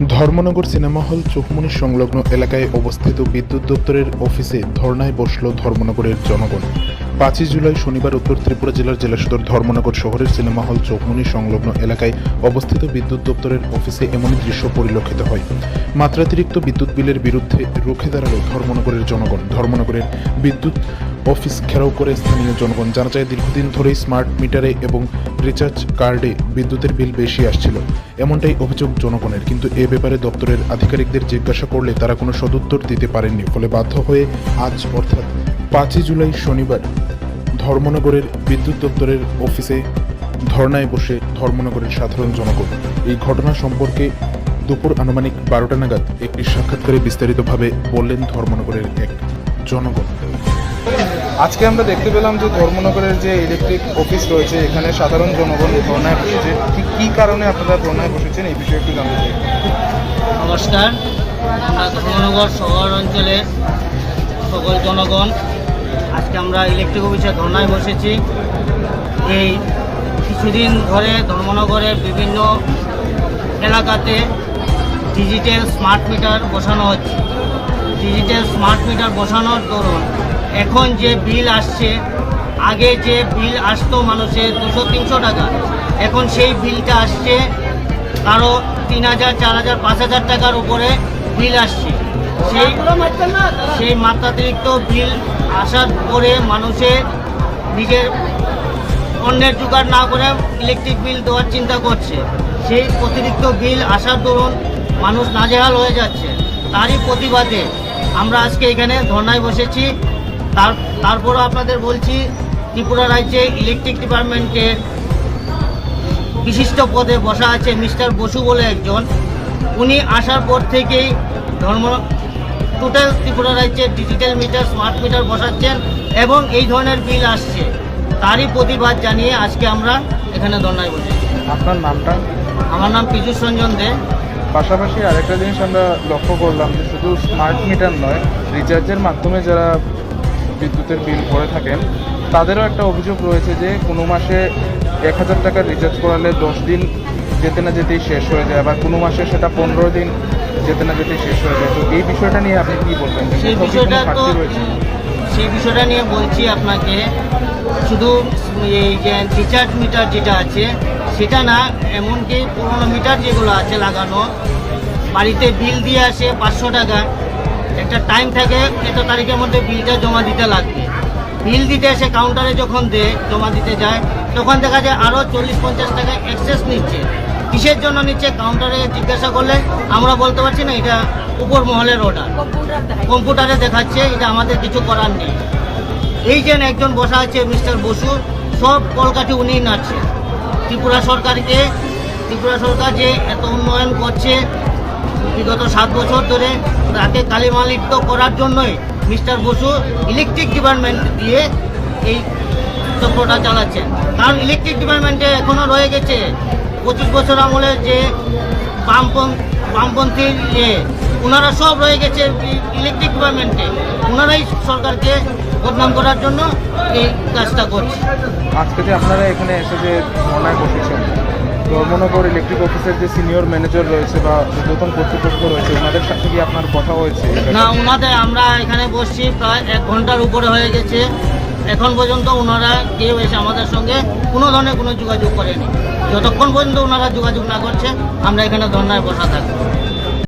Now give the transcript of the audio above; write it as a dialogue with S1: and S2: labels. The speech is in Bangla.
S1: ধর্মনগর সিনেমা হল চোখমনি সংলগ্ন এলাকায় অবস্থিত বিদ্যুৎ দপ্তরের অফিসে ধর্নায় বসল ধর্মনগরের জনগণ। পাঁচই জুলাই শনিবার উত্তর ত্রিপুরা জেলার জেলা সদর ধর্মনগর শহরের সিনেমা হল চোখমনি সংলগ্ন এলাকায় অবস্থিত বিদ্যুৎ দপ্তরের অফিসে এমনই দৃশ্য পরিলক্ষিত হয়। মাত্রাতিরিক্ত বিদ্যুৎ বিলের বিরুদ্ধে রুখে দাঁড়াল ধর্মনগরের জনগণ। ধর্মনগরের বিদ্যুৎ অফিস ঘেরাও করে স্থানীয় জনগণ জানা যায়, দীর্ঘদিন ধরেই স্মার্ট মিটারে এবং রিচার্জ কার্ডে বিদ্যুতের বিল বেশি আসছিল। এমনটাই অভিযোগ জনগণের। কিন্তু এ ব্যাপারে দপ্তরের আধিকারিকদের জিজ্ঞাসা করলে তারা কোনো সদুত্তর দিতে পারেননি, ফলে বাধ্য হয়ে আজ অর্থাৎ পাঁচই জুলাই শনিবার ধর্মনগরের বিদ্যুৎ দপ্তরের অফিসে ধর্নায় বসে ধর্মনগরের সাধারণ জনগণ। এই ঘটনা সম্পর্কে দুপুর আনুমানিক বারোটা নাগাদ একটি সাক্ষাৎকারে বিস্তারিতভাবে বললেন ধর্মনগরের এক জনগণ।
S2: আজকে আমরা দেখতে পেলাম যে ধর্মনগরের যে ইলেকট্রিক অফিস রয়েছে, এখানে সাধারণ জনগণ ধর্নায় বসেছে। ঠিক কী কারণে আপনারা ধর্নায় বসেছেন? এই বিষয়ে একটু জানতে চাই।
S3: নমস্কার। ধর্মনগর শহর অঞ্চলের সকল জনগণ, আজকে আমরা ইলেকট্রিক অফিসে ধর্নায় বসেছি। এই কিছুদিন ধরে ধর্মনগরের বিভিন্ন এলাকাতে ডিজিটাল স্মার্ট মিটার বসানো হচ্ছে। ডিজিটাল স্মার্ট মিটার বসানোর দরুন এখন যে বিল আসছে, আগে যে বিল আসতো মানুষের দুশো তিনশো টাকা, এখন সেই বিলটা আসছে কারও তিন হাজার, চার হাজার, পাঁচ হাজার টাকার উপরে বিল আসছে। সেই সেই মাত্রাতিরিক্ত বিল আসার পরে মানুষের নিজের অন্যের জোগাড় না করে ইলেকট্রিক বিল দেওয়ার চিন্তা করছে। সেই অতিরিক্ত বিল আসার দরুন মানুষ নাজেহাল হয়ে যাচ্ছে। তারই প্রতিবাদে আমরা আজকে এখানে ধর্নায় বসেছি। তার তারপরও আপনাদের বলছি ত্রিপুরা রাজ্যে ইলেকট্রিক ডিপার্টমেন্টে বিশিষ্ট পদে বসা আছে মিস্টার বসু বলে একজন। উনি আসার পর থেকেই ধর্ম টোটাল ত্রিপুরা রাজ্যে ডিজিটাল মিটার স্মার্ট মিটার বসাচ্ছেন এবং এই ধরনের বিল আসছে। তারই প্রতিবাদ জানিয়ে আজকে আমরা এখানে ধর্নায় বসেছি।
S2: আপনার নামটা?
S3: আমার নাম পীযুষ রঞ্জন দে।
S2: পাশাপাশি আরেকটা জিনিস আমরা লক্ষ্য করলাম যে শুধু স্মার্ট মিটার নয় রিচার্জের মাধ্যমে যারা বিদ্যুতের বিল ভরে থাকেন তাদেরও একটা অভিযোগ রয়েছে যে কোনো মাসে এক হাজার টাকার রিচার্জ করালে দশ দিন যেতে না যেতেই শেষ হয়ে যায় আবার কোনো মাসে সেটা পনেরো দিন যেতে না যেতেই শেষ হয়ে যায়। তো এই বিষয়টা নিয়ে আপনি কী বলবেন?
S3: সেই বিষয়টা সেই বিষয়টা নিয়ে বলছি আপনাকে শুধু এই যে রিচার্জ মিটার যেটা আছে সেটা না এমনকি পুরোনো মিটার যেগুলো আছে লাগানো বাড়িতে বিল দিয়ে আসে পাঁচশো টাকা একটা টাইম থাকে, এত তারিখের মধ্যে বিলটা জমা দিতে লাগবে। বিল দিতে এসে কাউন্টারে যখন দেয়, জমা দিতে যায়, তখন দেখা যায় আরও চল্লিশ পঞ্চাশ টাকা এক্সেস নিচ্ছে। কিসের জন্য নিচ্ছে? কাউন্টারে জিজ্ঞাসা করলে আমরা বলতে পারছি না, এটা উপর মহলের অর্ডার কম্পিউটারে দেখাচ্ছে, এটা আমাদের কিছু করার নেই। এই যে একজন বসা আছে মিস্টার বসু, সব কলকাঠি উনিই নাচছে ত্রিপুরা সরকারকে, ত্রিপুরা সরকার যে এত উন্নয়ন করছে বিগত সাত বছর ধরে তাকে কালিমালিপ্ত করার জন্যই মিস্টার বসু ইলেকট্রিক ডিপার্টমেন্ট দিয়ে এই চক্রটা চালাচ্ছেন। কারণ ইলেকট্রিক ডিপার্টমেন্টে এখনও রয়ে গেছে পঁচিশ বছর আমলে যে বামপন্থী ইয়ে ওনারা সব রয়ে গেছে ইলেকট্রিক ডিপার্টমেন্টে ওনারাই সরকারকে বদনাম করার জন্য এই কাজটা করছে।
S2: আজকে আপনারা এখানে এসে যে ধর্নায় বসেছেন ধর্মনগর ইলেকট্রিক অফিসের যে সিনিয়র ম্যানেজার রয়েছে বা নতুন কর্তৃপক্ষ রয়েছে, ওনাদের সাথে কি আপনার কথা হয়েছে?
S3: না, ওনাদের আমরা এখানে বসছি প্রায় এক ঘণ্টার উপরে হয়ে গেছে। এখন পর্যন্ত ওনারা কেউ এসে আমাদের সঙ্গে কোনো ধরনের কোনো যোগাযোগ করেনি। যতক্ষণ পর্যন্ত ওনারা যোগাযোগ না করছে, আমরা এখানে ধর্নায় বসা থাকব।